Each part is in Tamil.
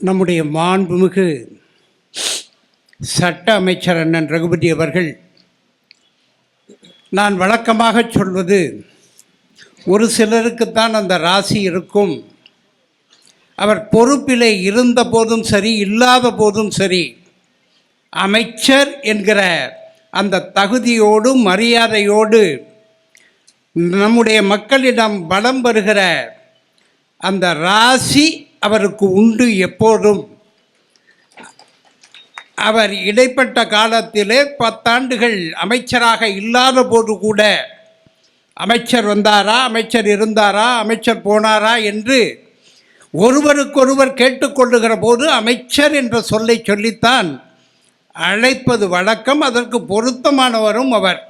நம்முடைய மாண்புமிகு சட்ட அமைச்சர் அண்ணன் ரகுபதி அவர்கள் நான் வழக்கமாக சொல்வது ஒரு சிலருக்குத்தான் அந்த ராசி இருக்கும். அவர் பொறுப்பிலே இருந்த போதும் சரி இல்லாத போதும் சரி அமைச்சர் என்கிற அந்த தகுதியோடு மரியாதையோடு நம்முடைய மக்களிடம் பலம் வருகிற அந்த ராசி அவருக்கு உண்டு எப்போதும். அவர் இடைப்பட்ட காலத்திலே பத்தாண்டுகள் அமைச்சராக இல்லாத போது கூட அமைச்சர் வந்தாரா அமைச்சர் இருந்தாரா அமைச்சர் போனாரா என்று ஒருவருக்கொருவர் கேட்டுக்கொள்ளுகிற போது அமைச்சர் என்ற சொல்லை சொல்லித்தான் அழைப்பது வழக்கம். அதற்கு பொருத்தமானவரும் அவர்.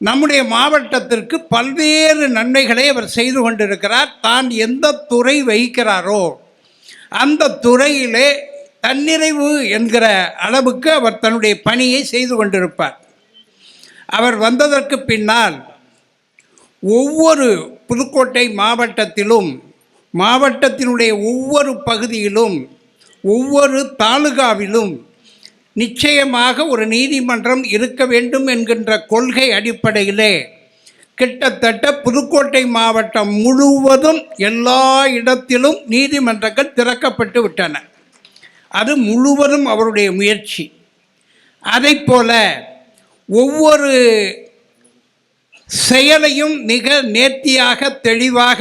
நம்முடைய மாவட்டத்திற்கு பல்வேறு நன்மைகளை அவர் செய்து கொண்டிருக்கிறார். தான் எந்த துறை வகிக்கிறாரோ அந்த துறையிலே தன்னிறைவு என்கிற அளவுக்கு அவர் தன்னுடைய பணியை செய்து கொண்டிருப்பார். அவர் வந்ததற்கு பின்னால் ஒவ்வொரு புதுக்கோட்டை மாவட்டத்திலும் மாவட்டத்தினுடைய ஒவ்வொரு பகுதியிலும் ஒவ்வொரு தாலுகாவிலும் நிச்சயமாக ஒரு நீதிமன்றம் இருக்க வேண்டும் என்கின்ற கொள்கை அடிப்படையிலே கிட்டத்தட்ட புதுக்கோட்டை மாவட்டம் முழுவதும் எல்லா இடத்திலும் நீதிமன்றங்கள் திறக்கப்பட்டு விட்டன. அது முழுவதும் அவருடைய முயற்சி. அதை போல ஒவ்வொரு செயலையும் மிக நேர்த்தியாக தெளிவாக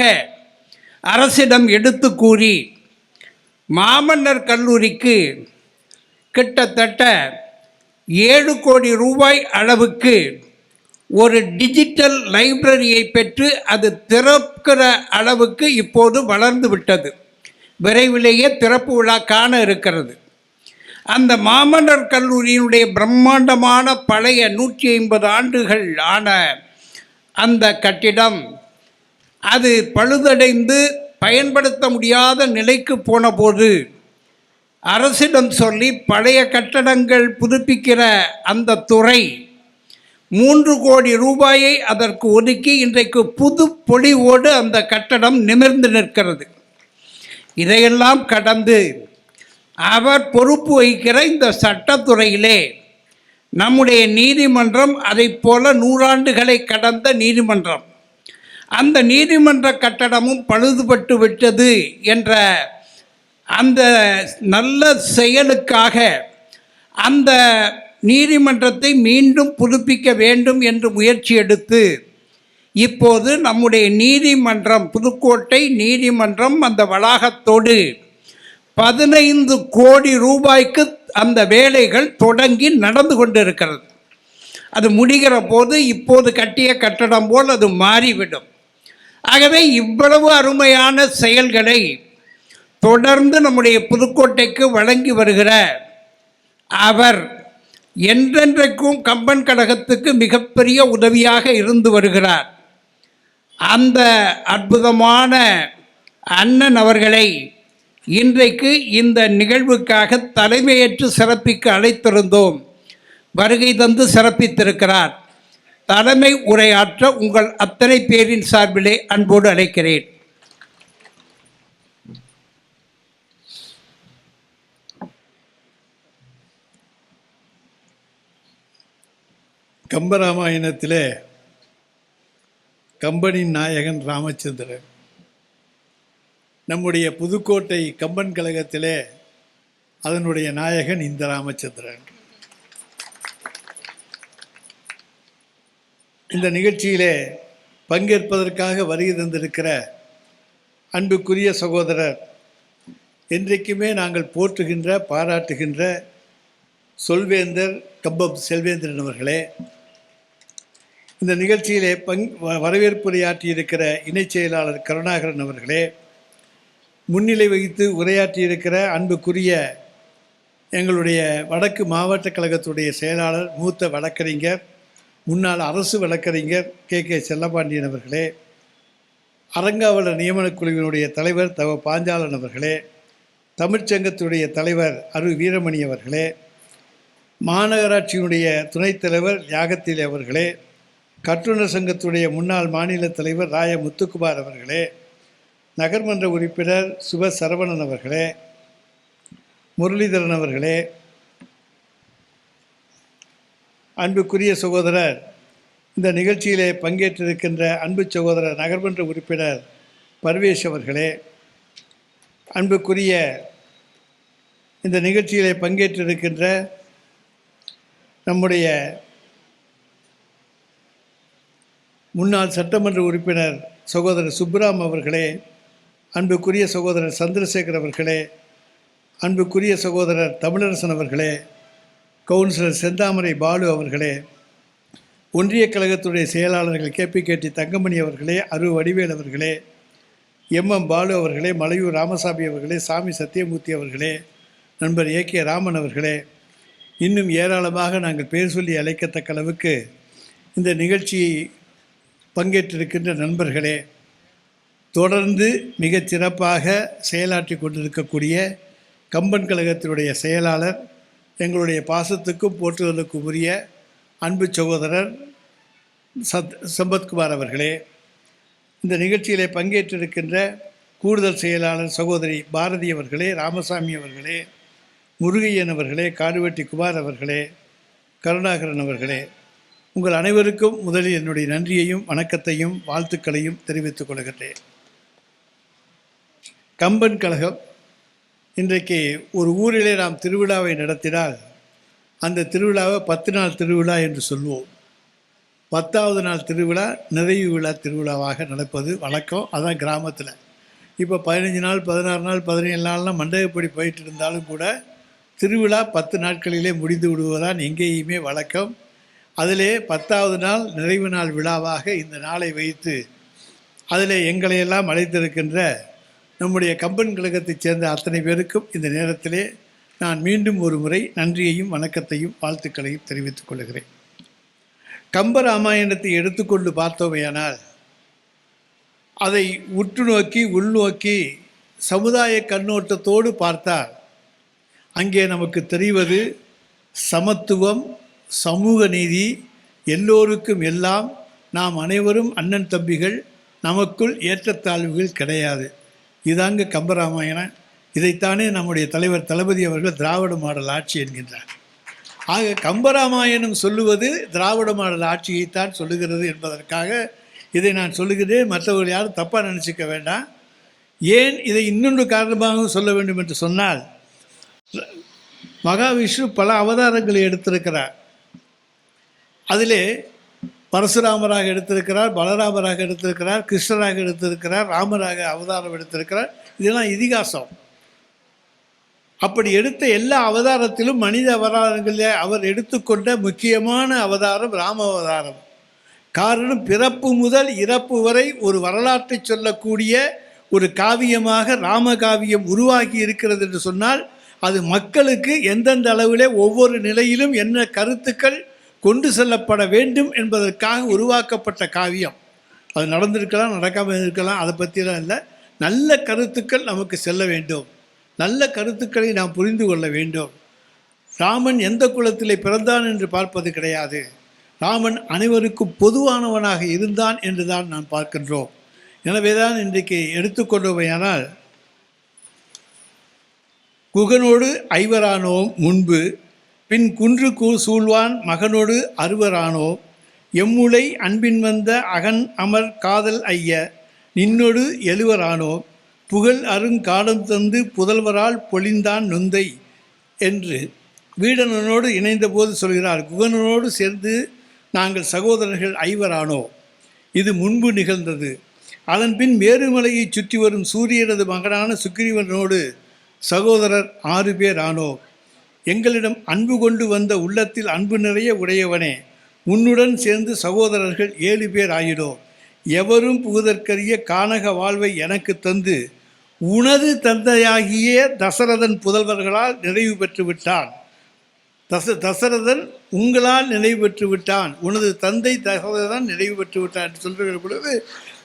அரசிடம் எடுத்து கூறி மாமன்னர் கல்லூரிக்கு கிட்டத்தட்ட ஏழு கோடி ரூபாய் அளவுக்கு ஒரு டிஜிட்டல் லைப்ரரியை பெற்று அது திறக்கிற அளவுக்கு இப்போது வளர்ந்து விட்டது. விரைவிலேயே திறப்பு விழா காண இருக்கிறது. அந்த மாமன்னர் கல்லூரியினுடைய பிரம்மாண்டமான பழைய நூற்றி ஐம்பது ஆண்டுகள் ஆன அந்த கட்டிடம் அது பழுதடைந்து பயன்படுத்த முடியாத நிலைக்கு போனபோது அரசிடம் சொல்லி பழைய கட்டடங்கள் புதுப்பிக்கிற அந்த துறை மூன்று கோடி ரூபாயை அதற்கு ஒதுக்கி இன்றைக்கு புது பொலிவோடு அந்த கட்டடம் நிமிர்ந்து நிற்கிறது. இதையெல்லாம் கடந்து அவர் பொறுப்பு வகிக்கிற இந்த சட்டத்துறையிலே நம்முடைய நீதிமன்றம் அதைப் போல நூறாண்டுகளை கடந்த நீதிமன்றம். அந்த நீதிமன்ற கட்டடமும் பழுதுபட்டு விட்டது என்ற அந்த நல்ல செயலுக்காக அந்த நீதிமன்றத்தை மீண்டும் புதுப்பிக்க வேண்டும் என்று முயற்சி எடுத்து இப்போது நம்முடைய நீதிமன்றம் புதுக்கோட்டை நீதிமன்றம் அந்த வளாகத்தோடு பதினைந்து கோடி ரூபாய்க்கு அந்த வேலைகள் தொடங்கி நடந்து கொண்டிருக்கிறது. அது முடிகிற போது இப்போது கட்டிய கட்டடம் போல் அது மாறிவிடும். ஆகவே இவ்வளவு அருமையான செயல்களை தொடர்ந்து நம்முடைய புதுக்கோட்டைக்கு வழங்கி வருகிற அவர் என்றென்றைக்கும் கம்பன் கழகத்துக்கு மிகப்பெரிய உதவியாக இருந்து வருகிறார். அந்த அற்புதமான அண்ணன் அவர்களை இன்றைக்கு இந்த நிகழ்வுக்காக தலைமையேற்று சிறப்பிக்க அழைத்திருந்தோம். வருகை தந்து சிறப்பித்திருக்கிறார். தலைமை உரையாற்ற உங்கள் அத்தனை பேரின் சார்பிலே அன்போடு அழைக்கிறேன். கம்பராமாயணத்திலே கம்பனின் நாயகன் ராமச்சந்திரன். நம்முடைய புதுக்கோட்டை கம்பன் கழகத்திலே அதனுடைய நாயகன் இந்த ராமச்சந்திரன். இந்த நிகழ்ச்சியிலே பங்கேற்பதற்காக வருகை தந்திருக்கிற அன்புக்குரிய சகோதரர் என்றைக்குமே நாங்கள் போற்றுகின்ற பாராட்டுகின்ற சொல்வேந்தர் கம்பம் செல்வேந்திரன் அவர்களே இந்த நிகழ்ச்சியிலே பங் வ- வரவேற்புரையாற்றியிருக்கிற இணைச் செயலாளர் கருணாகரன் அவர்களே முன்னிலை வகித்து உரையாற்றியிருக்கிற அன்புக்குரிய எங்களுடைய வடக்கு மாவட்ட கழகத்துடைய செயலாளர் மூத்த வழக்கறிஞர் முன்னாள் அரசு வழக்கறிஞர் கே. கே. செல்லப்பாண்டியன் அவர்களே அரங்காவலர் நியமனக் குழுவினுடைய தலைவர் தவ பாஞ்சாலன் அவர்களே தமிழ்ச்சங்கத்துடைய தலைவர் அரு வீரமணி அவர்களே மாநகராட்சியினுடைய துணைத் தலைவர் யாகத்தில் அவர்களே கட்டுனர் சங்கத்துடைய முன்னாள் மாநில தலைவர் ராய முத்துக்குமார் அவர்களே நகர்மன்ற உறுப்பினர் சுப சரவணன் அவர்களே முரளிதரன் அவர்களே அன்புக்குரிய சகோதரர் இந்த நிகழ்ச்சியிலே பங்கேற்றிருக்கின்ற அன்பு சகோதரர் நகர்மன்ற உறுப்பினர் பர்வேஷ் அவர்களே அன்புக்குரிய இந்த நிகழ்ச்சியிலே பங்கேற்றிருக்கின்ற நம்முடைய முன்னாள் சட்டமன்ற உறுப்பினர் சகோதரர் சுப்ராம் அவர்களே அன்புக்குரிய சகோதரர் சந்திரசேகர் அவர்களே அன்புக்குரிய சகோதரர் தமிழரசன் அவர்களே கவுன்சிலர் செந்தாமரை பாலு அவர்களே ஒன்றிய கழகத்துடைய செயலாளர்கள் கேபி கேடி தங்கமணி அவர்களே அரு வடிவேல் அவர்களே எம். எம். பாலு அவர்களே மலையூர் ராமசாமி அவர்களே சாமி சத்தியமூர்த்தி அவர்களே நண்பர் ஏ. கே. ராமன் அவர்களே இன்னும் ஏராளமாக நாங்கள் பேர் சொல்லி அழைக்கத்தக்க அளவுக்கு இந்த நிகழ்ச்சியை பங்கேற்றிருக்கின்ற நண்பர்களே தொடர்ந்து மிகச் சிறப்பாக செயலாற்றி கொண்டிருக்கக்கூடிய கம்பன் கழகத்தினுடைய செயலாளர் எங்களுடைய பாசத்துக்கும் போற்றுதலுக்கும் உரிய அன்பு சகோதரர் சத் சம்பத்குமார் அவர்களே இந்த நிகழ்ச்சியிலே பங்கேற்றிருக்கின்ற கூடுதல் செயலாளர் சகோதரி பாரதி அவர்களே ராமசாமி அவர்களே முருகையன் அவர்களே காடுவெட்டி குமார் அவர்களே கருணாகரன் அவர்களே உங்கள் அனைவருக்கும் முதலில் என்னுடைய நன்றியையும் வணக்கத்தையும் வாழ்த்துக்களையும் தெரிவித்துக் கொள்கிறேன். கம்பன் கழகம் இன்றைக்கு ஒரு ஊரிலே நாம் திருவிழாவை நடத்தினால் அந்த திருவிழாவை பத்து நாள் திருவிழா என்று சொல்வோம். பத்தாவது நாள் திருவிழா நிறைவு விழா திருவிழாவாக நடப்பது வழக்கம். அதான் கிராமத்தில். இப்போ பதினஞ்சு நாள் பதினாறு நாள் பதினேழு நாள்லாம் மண்டபப்படி போயிட்டு இருந்தாலும் கூட திருவிழா பத்து நாட்களிலே முடிந்து விடுவதுதான் எங்கேயுமே வழக்கம். அதிலே பத்தாவது நாள் நிறைவு நாள் விழாவாக இந்த நாளை வைத்து அதில் எங்களையெல்லாம் அழைத்திருக்கின்ற நம்முடைய கம்பன் கழகத்தைச் சேர்ந்த அத்தனை பேருக்கும் இந்த நேரத்திலே நான் மீண்டும் ஒரு முறை நன்றியையும் வணக்கத்தையும் வாழ்த்துக்களையும் தெரிவித்துக் கொள்கிறேன். கம்ப ராமாயணத்தை எடுத்துக்கொண்டு பார்த்தோமையானால் அதை உற்று நோக்கி உள்நோக்கி சமுதாய கண்ணோட்டத்தோடு பார்த்தால் அங்கே நமக்கு தெரிவது சமத்துவம் சமூக நீதி எல்லோருக்கும் எல்லாம் நாம் அனைவரும் அண்ணன் தம்பிகள் நமக்குள் ஏற்றத்தாழ்வுகள் கிடையாது. இதாங்க கம்பராமாயணம். இதைத்தானே நம்முடைய தலைவர் தளபதி அவர்கள் திராவிட மாடல் ஆட்சி என்கின்றார். ஆக கம்பராமாயணம் சொல்லுவது திராவிட மாடல் ஆட்சியைத்தான் சொல்லுகிறது என்பதற்காக இதை நான் சொல்லுகிறேன். மற்றவர்கள் யாரும் தப்பாக நினச்சிக்க வேண்டாம். ஏன் இதை இன்னொன்று காரணமாகவும் சொல்ல வேண்டும் என்று சொன்னால் மகாவிஷ்ணு பல அவதாரங்களை எடுத்திருக்கிறார். அதிலே பரசுராமராக எடுத்திருக்கிறார் பலராமராக எடுத்திருக்கிறார் கிருஷ்ணராக எடுத்திருக்கிறார் ராமராக அவதாரம் எடுத்திருக்கிறார். இதெல்லாம் இதிகாசம். அப்படி எடுத்த எல்லா அவதாரத்திலும் மனித அவதாரங்களில் அவர் எடுத்துக்கொண்ட முக்கியமான அவதாரம் ராம அவதாரம். காரணம் பிறப்பு முதல் இறப்பு வரை ஒரு வரலாற்றை சொல்லக்கூடிய ஒரு காவியமாக ராமகாவியம் உருவாகி இருக்கிறது என்று சொன்னால் அது மக்களுக்கு எந்தெந்த அளவிலே ஒவ்வொரு நிலையிலும் என்ன கருத்துக்கள் கொண்டு செல்லப்பட வேண்டும் என்பதற்காக உருவாக்கப்பட்ட காவியம். அது நடந்திருக்கலாம் நடக்காமல் இருக்கலாம் அதை பற்றிலாம் இல்லை. நல்ல கருத்துக்கள் நமக்கு செல்ல வேண்டும். நல்ல கருத்துக்களை நாம் புரிந்து கொள்ள வேண்டும். ராமன் எந்த குலத்திலே பிறந்தான் என்று பார்ப்பது கிடையாது. ராமன் அனைவருக்கும் பொதுவானவனாக இருந்தான் என்று தான் நாம் பார்க்கின்றோம். எனவே தான் இன்றைக்கு எடுத்துக்கொண்டவையானால் குகனோடு ஐவரானோம் முன்பு பின் குன்று கூ சூழ்வான் மகனோடு அறுவரானோ எம்முலை அன்பின் வந்த அகன் அமர் காதல் ஐய நின்னொடு எழுவரானோ? புகழ் அருங்காலம் தந்து புதல்வரால் பொழிந்தான் நொந்தை என்று வீடனனோடு இணைந்தபோது சொல்கிறார் குகனனோடு சேர்ந்து நாங்கள் சகோதரர்கள் ஐவரானோ? இது முன்பு நிகழ்ந்தது. அதன்பின் மேருமலையை சுற்றி வரும் சூரியனது மகனான சுக்கிரீவனோடு சகோதரர் ஆறு பேர் ஆனோ எங்களிடம் அன்பு கொண்டு வந்த உள்ளத்தில் அன்பு நிறைய உடையவனே உன்னுடன் சேர்ந்து சகோதரர்கள் ஏழு பேர் ஆயிடோ எவரும் புகுதற்கரிய கானக வாழ்வை எனக்கு தந்து உனது தந்தையாகிய தசரதன் புதல்வர்களால் நிறைவு பெற்று விட்டான் தச தசரதன் உங்களால் நிறைவு பெற்று விட்டான் உனது தந்தை தசரதன் நிறைவு பெற்று விட்டான் என்று சொல்கிற பொழுது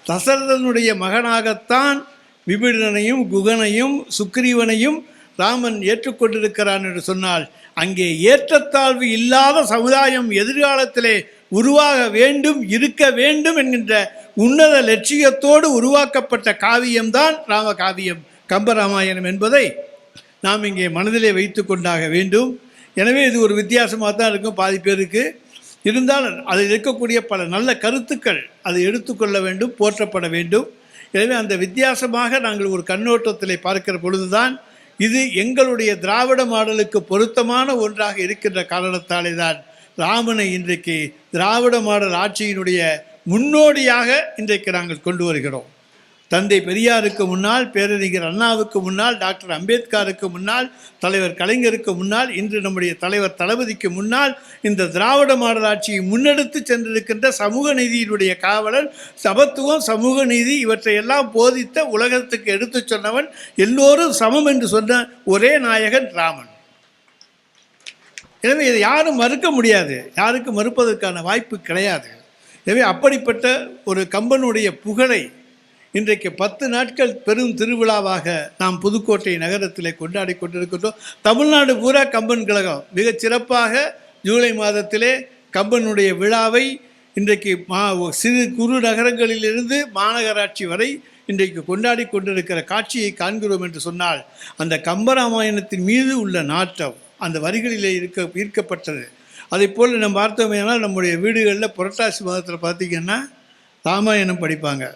தசரதனுடைய மகனாகத்தான் விபிடனையும் குகனையும் சுக்ரீவனையும் ராமன் ஏற்றுக்கொண்டிருக்கிறான் என்று சொன்னால் அங்கே ஏற்றத்தாழ்வு இல்லாத சமுதாயம் எதிர்காலத்திலே உருவாக வேண்டும் இருக்க வேண்டும் என்கின்ற உன்னத லட்சியத்தோடு உருவாக்கப்பட்ட காவியம்தான் ராம காவியம் கம்பராமாயணம் என்பதை நாம் இங்கே மனதிலே வைத்து கொண்டாக வேண்டும். எனவே இது ஒரு வித்தியாசமாக தான் இருக்கும் பாதி பேருக்கு. இருந்தாலும் அதில் இருக்கக்கூடிய பல நல்ல கருத்துக்கள் அதை எடுத்துக்கொள்ள வேண்டும் போற்றப்பட வேண்டும். எனவே அந்த வித்தியாசமாக நாங்கள் ஒரு கண்ணோட்டத்தில் பார்க்கிற பொழுதுதான் இது எங்களுடைய திராவிட மாடலுக்கு பொருத்தமான ஒன்றாக இருக்கின்ற காரணத்தாலே தான் ராமனை இன்றைக்கு திராவிட மாடல் ஆட்சியினுடைய முன்னோடியாக இன்றைக்கு நாங்கள் கொண்டு வருகிறோம். தந்தை பெரியாருக்கு முன்னால் பேரறிஞர் அண்ணாவுக்கு முன்னால் டாக்டர் அம்பேத்கருக்கு முன்னால் தலைவர் கலைஞருக்கு முன்னால் இன்று நம்முடைய தலைவர் தளபதிக்கு முன்னால் இந்த திராவிட மாடல் ஆட்சியை முன்னெடுத்து சென்றிருக்கின்ற சமூக நீதியினுடைய காவலன் சமத்துவம் சமூக நீதி இவற்றையெல்லாம் போதித்த உலகத்துக்கு எடுத்துச் சொன்னவன் எல்லோரும் சமம் என்று சொன்ன ஒரே நாயகன் ராமன். எனவே இதை யாரும் மறுக்க முடியாது. யாருக்கும் மறுப்பதற்கான வாய்ப்பு கிடையாது. எனவே அப்படிப்பட்ட ஒரு கம்பனுடைய புகழை இன்றைக்கு பத்து நாட்கள் பெரும் திருவிழாவாக நாம் புதுக்கோட்டை நகரத்தில் கொண்டாடி கொண்டிருக்கின்றோம். தமிழ்நாடு பூரா கம்பன் கழகம். மிகச் சிறப்பாக ஜூலை மாதத்திலே கம்பனுடைய விழாவை இன்றைக்கு மா சிறு குறு நகரங்களிலிருந்து மாநகராட்சி வரை இன்றைக்கு கொண்டாடி கொண்டிருக்கிற காட்சியை காண்கிறோம் என்று சொன்னால் அந்த கம்பராமாயணத்தின் மீது உள்ள நாட்டம் அந்த வரிகளிலே இருக்க ஈர்க்கப்பட்டது. அதை போல் நம்ம பார்த்தோமேனால் நம்முடைய வீடுகளில் புரட்டாசி மாதத்தில் பார்த்திங்கன்னா ராமாயணம் படிப்பாங்க.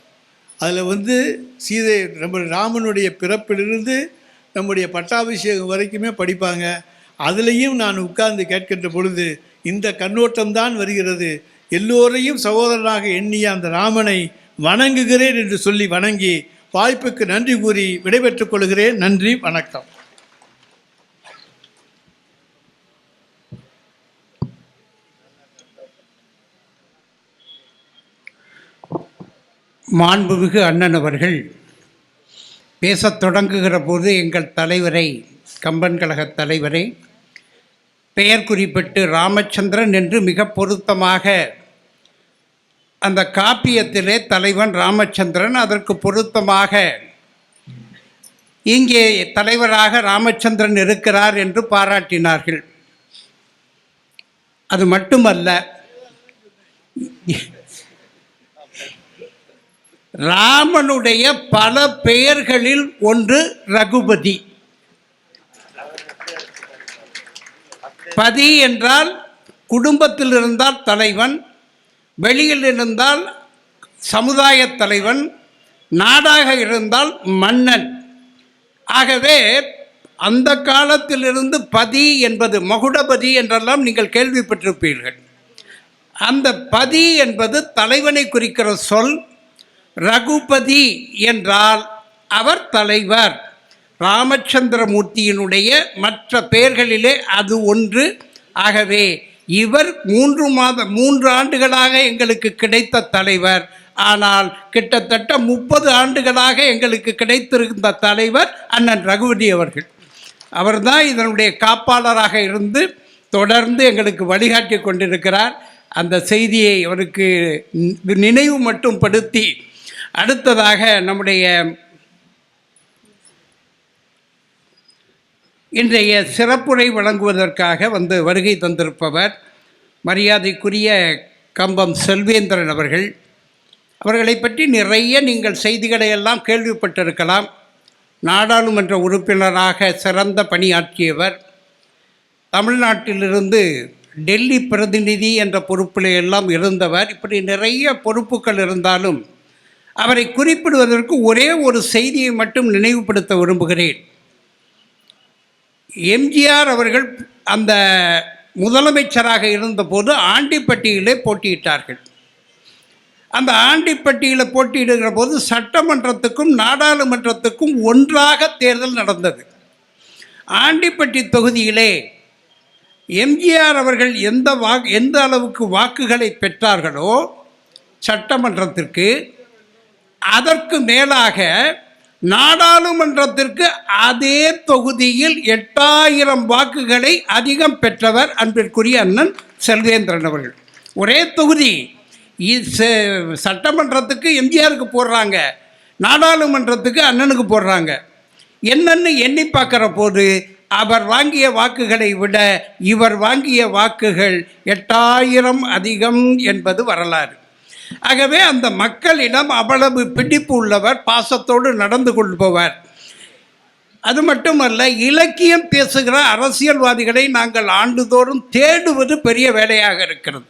அதில் வந்து சீதை நம்ம ராமனுடைய பிறப்பிலிருந்து நம்முடைய பட்டாபிஷேகம் வரைக்குமே படிப்பாங்க. அதுலேயும் நான் உட்கார்ந்து கேட்கின்ற பொழுது இந்த கண்ணோட்டம்தான் வருகிறது. எல்லோரையும் சகோதரனாக எண்ணிய அந்த ராமனை வணங்குகிறேன் என்று சொல்லி வணங்கி வாய்ப்புக்கு நன்றி கூறி விடைபெற்றுக் கொள்கிறேன். நன்றி வணக்கம். மாண்புமிகு அண்ணன் அவர்கள் பேசத் தொடங்குகிற போது எங்கள் தலைவரை கம்பன் கழக தலைவரை பெயர் குறிப்பிட்டு ராமச்சந்திரன் என்று மிக பொருத்தமாக அந்த காப்பியத்திலே தலைவன் ராமச்சந்திரன் அதற்கு பொருத்தமாக இங்கே தலைவராக ராமச்சந்திரன் இருக்கிறார் என்று பாராட்டினார்கள். அது மட்டுமல்ல ராமனுடைய பல பெயர்களில் ஒன்று ரகுபதி. பதி என்றால் குடும்பத்தில் இருந்தால் தலைவன் வெளியில் இருந்தால் சமுதாய தலைவன் நாடாக இருந்தால் மன்னன். ஆகவே அந்த காலத்திலிருந்து பதி என்பது மகுடபதி என்றெல்லாம் நீங்கள் கேள்விப்பட்டிருப்பீர்கள். அந்த பதி என்பது தலைவனை குறிக்கிற சொல் ரகுபதி என்றால் அவர் தலைவர். ராமச்சந்திரமூர்த்தியினுடைய மற்ற பெயர்களிலே அது ஒன்று. ஆகவே இவர் மூன்று மாத மூன்று ஆண்டுகளாக எங்களுக்கு கிடைத்த தலைவர். ஆனால் கிட்டத்தட்ட முப்பது ஆண்டுகளாக எங்களுக்கு கிடைத்திருந்த தலைவர் அண்ணன் ரகுபதி அவர்கள். அவர்தான் இதனுடைய காப்பாளராக இருந்து தொடர்ந்து எங்களுக்கு வழிகாட்டி கொண்டிருக்கிறார். அந்த செய்தியை அவருக்கு நினைவு மட்டும் படுத்தி அடுத்ததாக நம்முடைய இன்றைய சிறப்புரை வழங்குவதற்காக வந்து வருகை தந்திருப்பவர் மரியாதைக்குரிய கம்பம் செல்வேந்திரன் அவர்கள். அவர்களை பற்றி நிறைய நீங்கள் செய்திகளை எல்லாம் கேள்விப்பட்டிருக்கலாம். நாடாளுமன்ற உறுப்பினராக சிறந்த பணியாற்றியவர். தமிழ்நாட்டிலிருந்து டெல்லி பிரதிநிதி என்ற பொறுப்பில் எல்லாம் இருந்தவர். இப்படி நிறைய பொறுப்புகள் இருந்தாலும் அவரை குறிப்பிடுவதற்கு ஒரே ஒரு செய்தியை மட்டும் நினைவுபடுத்த விரும்புகிறேன். எம்ஜிஆர் அவர்கள் அந்த முதலமைச்சராக இருந்தபோது ஆண்டிப்பட்டியிலே போட்டியிட்டார்கள். அந்த ஆண்டிப்பட்டியில் போட்டியிடுகிற போது சட்டமன்றத்துக்கும் நாடாளுமன்றத்துக்கும் ஒன்றாக தேர்தல் நடந்தது. ஆண்டிப்பட்டி தொகுதியிலே எம்ஜிஆர் அவர்கள் எந்த வா எந்த அளவுக்கு வாக்குகளை பெற்றார்களோ சட்டமன்றத்திற்கு அதற்கு மேலாக நாடாளுமன்றத்திற்கு அதே தொகுதியில் எட்டாயிரம் வாக்குகளை அதிகம் பெற்றவர் அன்பிற்குரிய அண்ணன் செல்வேந்திரன் அவர்கள். ஒரே தொகுதி. இ- ச- சட்டமன்றத்துக்கு எம்ஜிஆருக்கு போடுறாங்க. நாடாளுமன்றத்துக்கு அண்ணனுக்கு போடுறாங்க. என்னன்னு எண்ணி பார்க்குற போது அவர் வாங்கிய வாக்குகளை விட இவர் வாங்கிய வாக்குகள் எட்டாயிரம் அதிகம் என்பது வரலாறு. ஆகவே அந்த மக்களிடம் அவ்வளவு பிடிப்பு உள்ளவர் பாசத்தோடு நடந்து கொள்பவர் அது மட்டுமல்ல இலக்கியம் பேசுகிற அரசியல்வாதிகளை நாங்கள் ஆண்டுதோறும் தேடுவது பெரிய வேலையாக இருக்கிறது.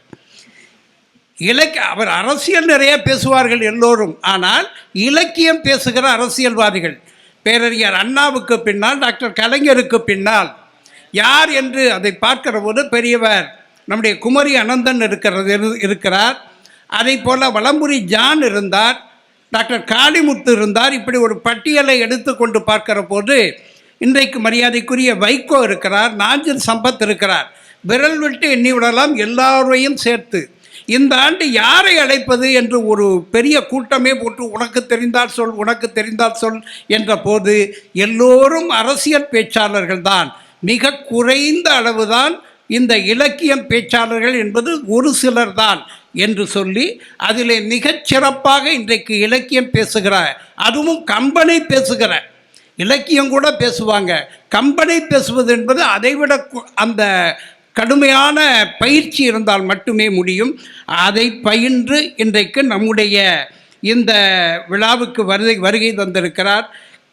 இலக்கிய அவர் அரசியல் நிறைய பேசுவார்கள் எல்லோரும் ஆனால் இலக்கியம் பேசுகிற அரசியல்வாதிகள் பேரறிஞர் அண்ணாவுக்கு பின்னால் டாக்டர் கலைஞருக்கு பின்னால் யார் என்று அதை பார்க்கிற போது பெரியவர் நம்முடைய குமரி அனந்தன் இருக்கிறது இரு- இருக்கிறார். அதை போல் வலம்புரி ஜான் இருந்தார் டாக்டர் காளிமுத்து இருந்தார். இப்படி ஒரு பட்டியலை எடுத்துக்கொண்டு பார்க்கிற போது இன்றைக்கு மரியாதைக்குரிய வைகோ இருக்கிறார் நாஞ்சில் சம்பத் இருக்கிறார். விரல் விட்டு எண்ணி விடலாம் எல்லாரையும் சேர்த்து. இந்த ஆண்டு யாரை அழைப்பது என்று ஒரு பெரிய கூட்டமே போட்டு உனக்கு தெரிந்தால் சொல் உனக்கு தெரிந்தால் சொல் என்ற போது எல்லோரும் அரசியல் பேச்சாளர்கள் தான். மிக குறைந்த அளவுதான் இந்த இலக்கியம் பேச்சாளர்கள் என்பது ஒரு சிலர் தான். என்று சொல்லி அதிலே மிகச் சிறப்பாக இன்றைக்கு இலக்கியம் பேசுகிறார். அதுவும் கம்பனை பேசுகிற இலக்கியம் கூட பேசுவாங்க. கம்பனை பேசுவது என்பது அதைவிட அந்த கடுமையான பயிற்சி இருந்தால் மட்டுமே முடியும். அதை பயின்று இன்றைக்கு நம்முடைய இந்த விழாவுக்கு வருகை வருகை தந்திருக்கிறார்.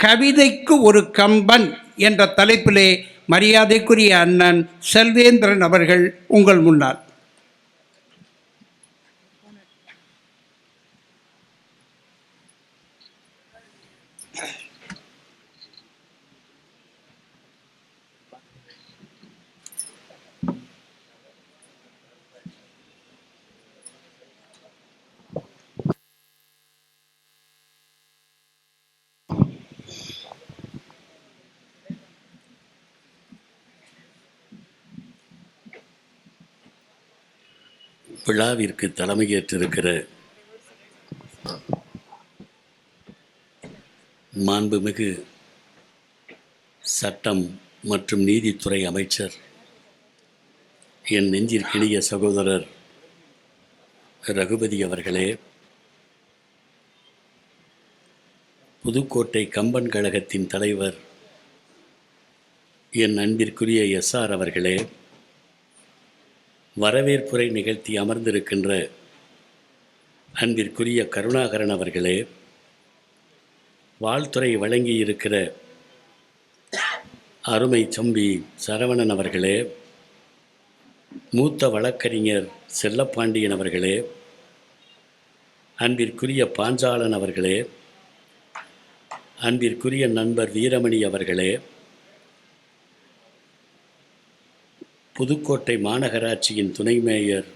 கவிதைக்கு ஒரு கம்பன் என்ற தலைப்பிலே மரியாதைக்குரிய அண்ணன் செல்வேந்திரன் அவர்கள் உங்கள் முன்னால். விழாவிற்கு தலைமையேற்றிருக்கிற மாண்புமிகு சட்டம் மற்றும் நீதித்துறை அமைச்சர் என் நெஞ்சிற்கினிய சகோதரர் ரகுபதி அவர்களே புதுக்கோட்டை கம்பன் கழகத்தின் தலைவர் என் அன்பிற்குரிய எஸ்ஆர் அவர்களே வரவேற்புரை நிகழ்த்தி அமர்ந்திருக்கின்ற அன்பிற்குரிய கருணாகரன் அவர்களே வாழ்த்துறை வழங்கியிருக்கிற அருமை சம்பி சரவணன் அவர்களே மூத்த வழக்கறிஞர் செல்லப்பாண்டியன் அவர்களே அன்பிற்குரிய பாஞ்சாலன் அவர்களே அன்பிற்குரிய நண்பர் வீரமணி அவர்களே புதுக்கோட்டை மாநகராட்சியின் துணை மேயர்.